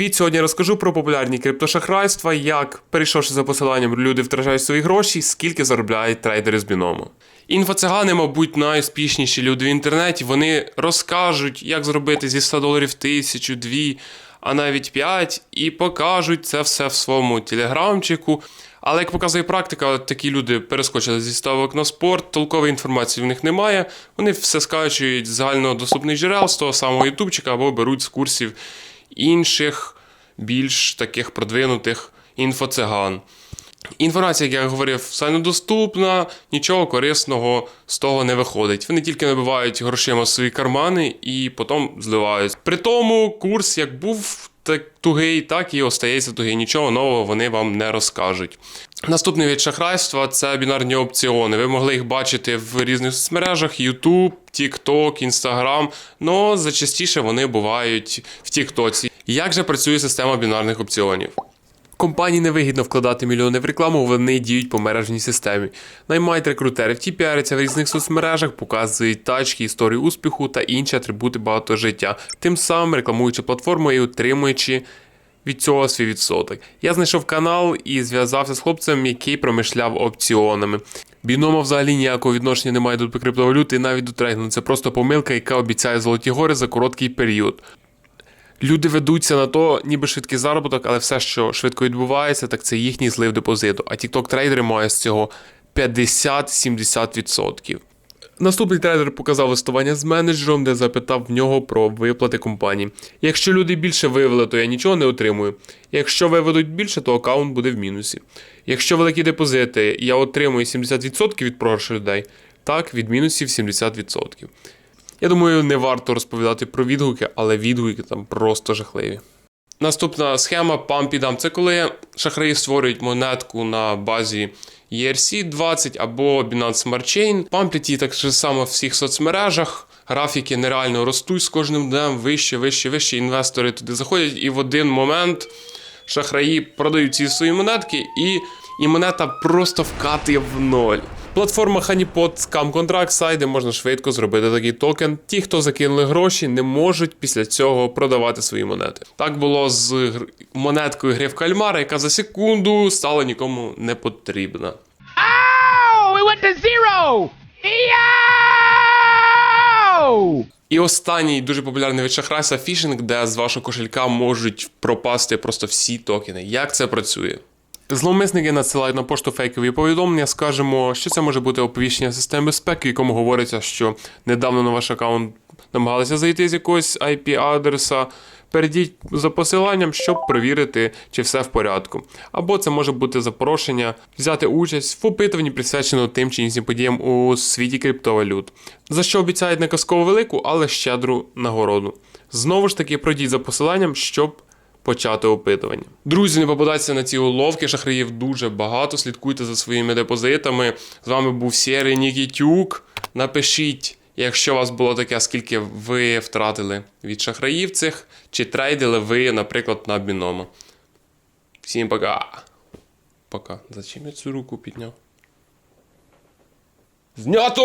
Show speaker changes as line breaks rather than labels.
Від сьогодні розкажу про популярні криптошахрайства, як, перейшовши за посиланням, люди втрачають свої гроші, скільки заробляють трейдери з біному. Інфоцигани, мабуть, найуспішніші люди в інтернеті. Вони розкажуть, як зробити зі 100 доларів тисячу, дві, а навіть 5, і покажуть це все в своєму телеграмчику. Але як показує практика, такі люди перескочили зі ставок на спорт, толкової інформації в них немає. Вони все скачують з загальнодоступних джерел, з того самого ютубчика або беруть з курсів інших, більш таких продвинутих інфоциган. Інформація, як я говорив, все доступна, нічого корисного з того не виходить. Вони тільки набивають грошима свої кармани і потім зливають. При тому курс як був так тугий, так і остається тугий. Нічого нового вони вам не розкажуть. Наступний від шахрайства це бінарні опціони. Ви могли їх бачити в різних соцмережах: YouTube, TikTok, Instagram, але зачастіше вони бувають в TikTok. Як же працює система бінарних опціонів? Компанії невигідно вкладати мільйони в рекламу, вони діють по мережній системі. Наймають рекрутерів, ті піаряться в різних соцмережах, показують тачки, історії успіху та інші атрибути багато життя, тим самим рекламуючи платформу і отримуючи від цього свій відсоток. Я знайшов канал і зв'язався з хлопцем, який промишляв опціонами. Бінома взагалі ніякого відношення не має до криптовалюти навіть до трейдингу. Це просто помилка, яка обіцяє золоті гори за короткий період. Люди ведуться на то, ніби швидкий заробіток, але все, що швидко відбувається, так це їхній злив депозиту. А TikTok трейдери мають з цього 50-70%. Наступний трейдер показав листування з менеджером, де запитав в нього про виплати компанії. Якщо люди більше вивели, то я нічого не отримую. Якщо виведуть більше, то аккаунт буде в мінусі. Якщо великі депозити, я отримую 70% від програшу людей, так від мінусів 70%. Я думаю, не варто розповідати про відгуки, але відгуки там просто жахливі. Наступна схема Pump Dump. Це коли шахраї створюють монетку на базі ERC20 або Binance Smart Chain. Памплять її так само в всіх соцмережах. Графіки нереально ростуть з кожним днем вище, вище, вище. Інвестори туди заходять, і в один момент шахраї продають ці свої монетки, і, і монета просто вкатує в ноль. Платформа Honeypot Scam Contract сайт, де можна швидко зробити такий токен. Ті, хто закинули гроші, не можуть після цього продавати свої монети. Так було з гр- монеткою гри в кальмара, яка за секунду стала нікому не потрібна.
Oh, it went to zero! Yo!
І останній дуже популярний від шахрайства фішинг, де з вашого кошелька можуть пропасти просто всі токени. Як це працює? Зловмисники надсилають на пошту фейкові повідомлення. Скажемо, що це може бути оповіщення системи безпеки, якому говориться, що недавно на ваш аккаунт намагалися зайти з якогось IP-адреса. Перейдіть за посиланням, щоб перевірити, чи все в порядку. Або це може бути запрошення взяти участь в опитуванні, присвяченому тим чи іншим подіям у світі криптовалют, за що обіцяють не казково велику, але щедру нагороду. Знову ж таки, пройдіть за посиланням, щоб почати опитування. Друзі, не попадайтеся на ці уловки, шахраїв дуже багато. Слідкуйте за своїми депозитами. З вами був Сєрий Нікітюк. Напишіть, якщо у вас було таке, скільки ви втратили від шахраїв цих, чи трейдили ви, наприклад, на біномо. Всім пока. Пока. Зачем я цю руку підняв? Знято!